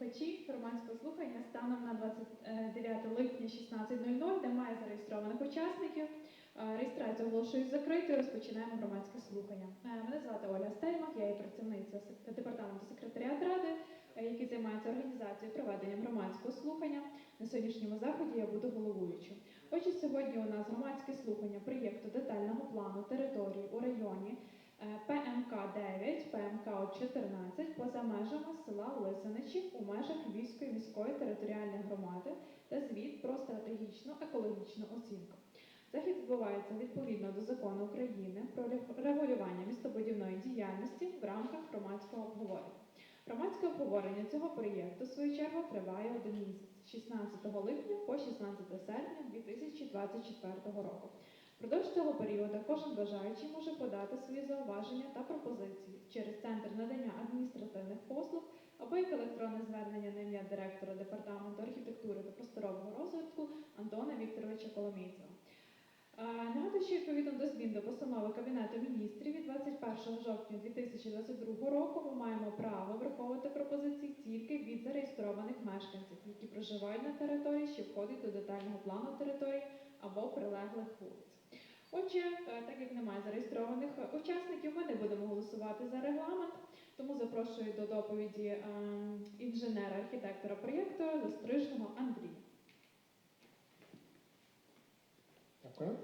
слухачі громадського слухання станом на 29 липня 16.00 немає зареєстрованих учасників. Е, Реєстрацію оголошую закритою. Розпочинаємо громадське слухання. Е, Мене звати Оля Стельмах, я є працівниця департаменту секретаріат ради, е, який займається організацією проведенням громадського слухання. На сьогоднішньому заході я буду головуючим. Отже, сьогодні у нас громадське слухання проєкту детального плану території у районі е, ПМК 9, ПМК 14 поза межами села Лисиничі у межах Львівської міської територіальної громади та звіт про стратегічну екологічну оцінку. Захід відбувається відповідно до закону України про регулювання містобудівної діяльності в рамках громадського обговорення. Громадське обговорення цього проєкту, в свою чергу, триває один місяць з 16 липня по 16 серпня 2024 року. Впродовж цього періоду кожен бажаючий може подати свої зауваження та пропозиції через центр надання адміністративних послуг або як електронне звернення на ім'я директора департаменту архітектури та просторового розвитку Антона Вікторовича Коломійцева. Е, Нагадую, що відповідно до змін до постанови Кабінету міністрів від 21 жовтня 2022 року ми маємо право враховувати пропозиції тільки від зареєстрованих мешканців, які проживають на території, що входить до детального плану території або прилеглих вулиць. Отже, е, так як немає зареєстрованих е, учасників, ми не будемо голосувати за регламент, тому запрошую до доповіді е, інженера-архітектора проєкту Застрижного Андрія. Дякую.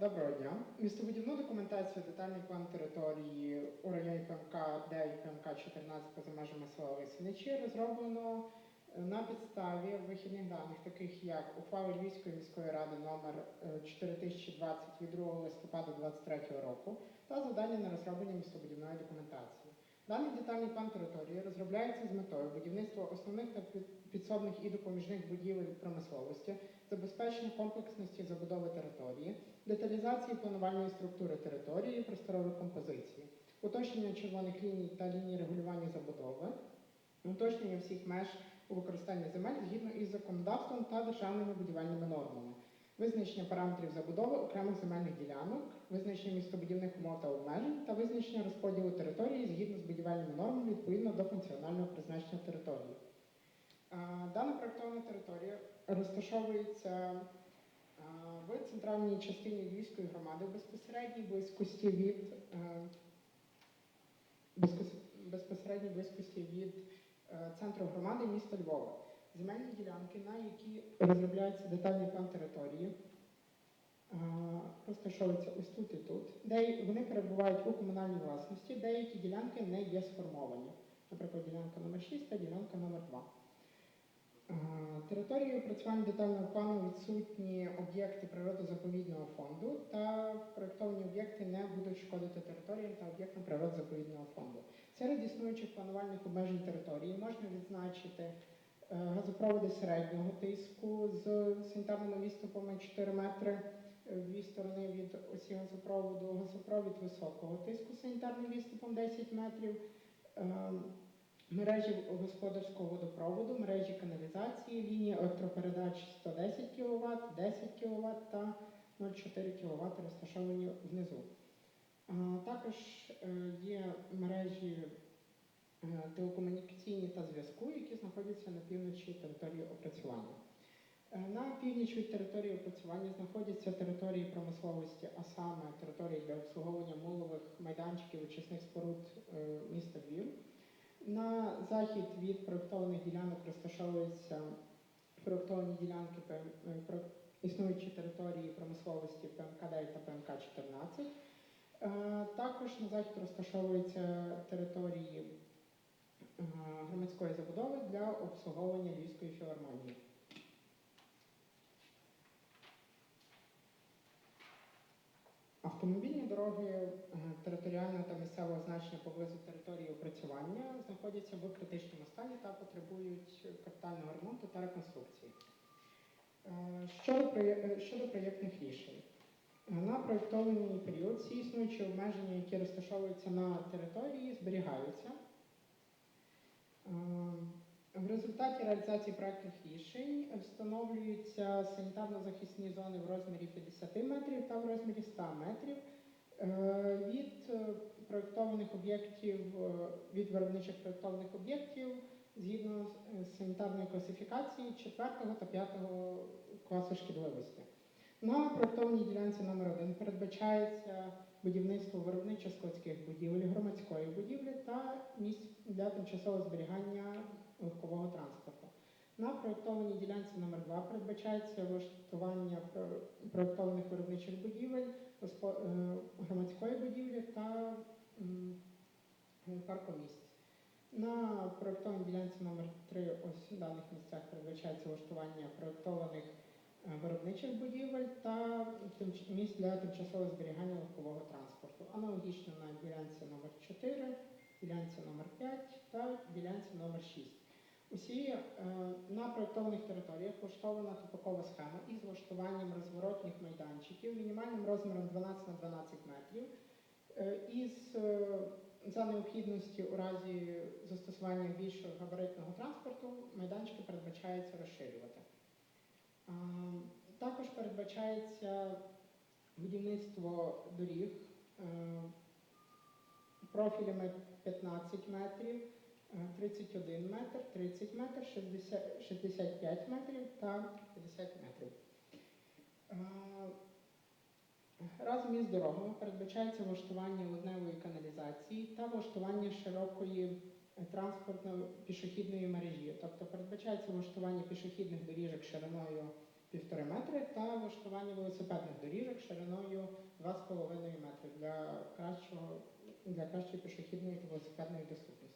Доброго дня. Містобудівну документацію детальний план території у районі ПМК 9, ПМК 14 поза межами села Лисиничі розроблено на підставі вихідних даних, таких як ухвала Львівської міської ради номер е, 4020 від 2 листопада 2023 року та завдання на розроблення містобудівної документації. Даний детальний план території розробляється з метою будівництва основних та підсобних і допоміжних будівель промисловості, забезпечення комплексності забудови території, деталізації планувальної структури території, просторової композиції, уточнення червоних ліній та ліній регулювання забудови, уточнення всіх меж у використанні земель згідно із законодавством та державними будівельними нормами, визначення параметрів забудови окремих земельних ділянок, визначення містобудівних умов та обмежень та визначення розподілу території згідно з будівельними нормами відповідно до функціонального призначення території. Дана проєктована територія розташовується в центральній частині Львівської громади безпосередній близькості від безпосередній близькості від е, центру громади міста Львова. Земельні ділянки, на які розробляється детальний план території, е, розташовуються ось тут і тут, де вони перебувають у комунальній власності, деякі ділянки не є сформовані. Наприклад, ділянка номер 6 та ділянка номер 2. Е, Територією опрацювання детального плану відсутні об'єкти природозаповідного фонду та проєктовані будуть шкодити територіям та об'єктам природозаповідного фонду. Серед існуючих планувальних обмежень території можна відзначити е, газопроводи середнього тиску з санітарними відступами 4 метри е, в дві сторони від осі газопроводу, газопровід високого тиску з санітарним відступом 10 метрів. Ем, мережі господарського водопроводу, мережі каналізації, лінії електропередач 110 кВт, 10 кВт та 0,4 кВт розташовані внизу. Також е, є мережі е, телекомунікаційні та зв'язку, які знаходяться на півночі території опрацювання. Е, На північ від території опрацювання знаходяться території промисловості, а саме території для обслуговування мулових майданчиків очисних споруд міста Львів. На захід від проєктованих ділянок розташовуються проєктовані ділянки існуючі території промисловості ПМК 9 та ПМК 14. Е, Також на захід розташовуються території е, громадської забудови для обслуговування Львівської філармонії. Автомобільні дороги е, територіального та місцевого значення поблизу території опрацювання знаходяться в критичному стані та потребують капітального ремонту та реконструкції. Щодо, щодо проєктних рішень. На проєктований період всі існуючі обмеження, які розташовуються на території, зберігаються. Е, В результаті реалізації проєктних рішень встановлюються санітарно-захисні зони в розмірі 50 метрів та в розмірі 100 метрів. Е, Від е, проєктованих об'єктів, від виробничих проєктованих об'єктів згідно з санітарної класифікації 4 та 5 класу шкідливості. На проєктованій ділянці номер 1 передбачається будівництво виробничо-складських будівель, громадської будівлі та місць для тимчасового зберігання легкового транспорту. На проєктованій ділянці номер 2 передбачається влаштування про- проєктованих виробничих будівель, е, громадської будівлі та паркомісць. На проєктованій ділянці номер 3 ось в даних місцях передбачається влаштування проєктованих виробничих будівель та місць для тимчасового зберігання легкового транспорту. Аналогічно на ділянці номер 4, ділянці номер 5 та ділянці номер 6. Усі е, на проєктованих територіях влаштована тупокова схема із влаштуванням розворотних майданчиків мінімальним розміром 12 на 12 метрів. Е, із е, за необхідності у разі застосування більшого габаритного транспорту майданчики передбачається розширювати. Також передбачається будівництво доріг е, профілями 15 метрів, е, 31 метр, 30 метрів, 60, 65 метрів та 50 метрів. Е, Разом із дорогами передбачається влаштування ливневої каналізації та влаштування широкої е, транспортної пішохідної мережі. Тобто передбачається влаштування пішохідних доріжок шириною 1,5 метри та влаштування велосипедних доріжок шириною 2,5 метри для кращого для кращої пішохідної та велосипедної доступності.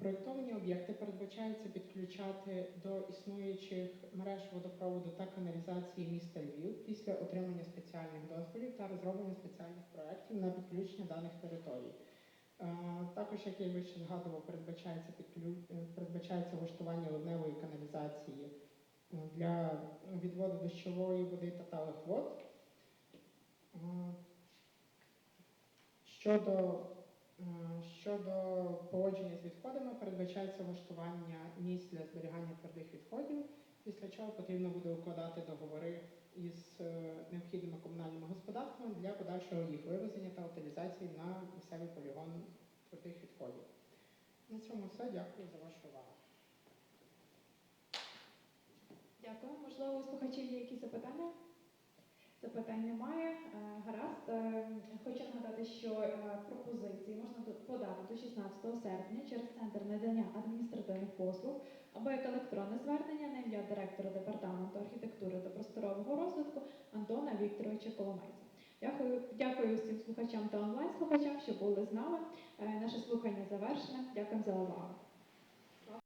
Проєктовані об'єкти передбачається підключати до існуючих мереж водопроводу та каналізації міста Львів після отримання спеціальних дозволів та розроблення спеціальних проєктів на підключення даних територій. Е, Також, як я вище згадував, передбачається підклю... е, передбачається влаштування ливневої каналізації е, для відводу дощової води та талих вод. Щодо Щодо поводження з відходами, передбачається влаштування місць для зберігання твердих відходів, після чого потрібно буде укладати договори із е, необхідними комунальними господарствами для подальшого їх вивезення та утилізації на місцевий полігон твердих відходів. На цьому все. Дякую за вашу увагу. Дякую. Можливо, у слухачів є якісь запитання? Запитань немає. Е, Гаразд. Е, Хочу нагадати, що е, пропозиції можна подати до 16 серпня через центр надання адміністративних послуг або як електронне звернення на ім'я директора департаменту архітектури та просторового розвитку Антона Вікторовича Коломейця. Дякую, дякую всім слухачам та онлайн-слухачам, що були з нами. Наше слухання завершене. Дякую за увагу.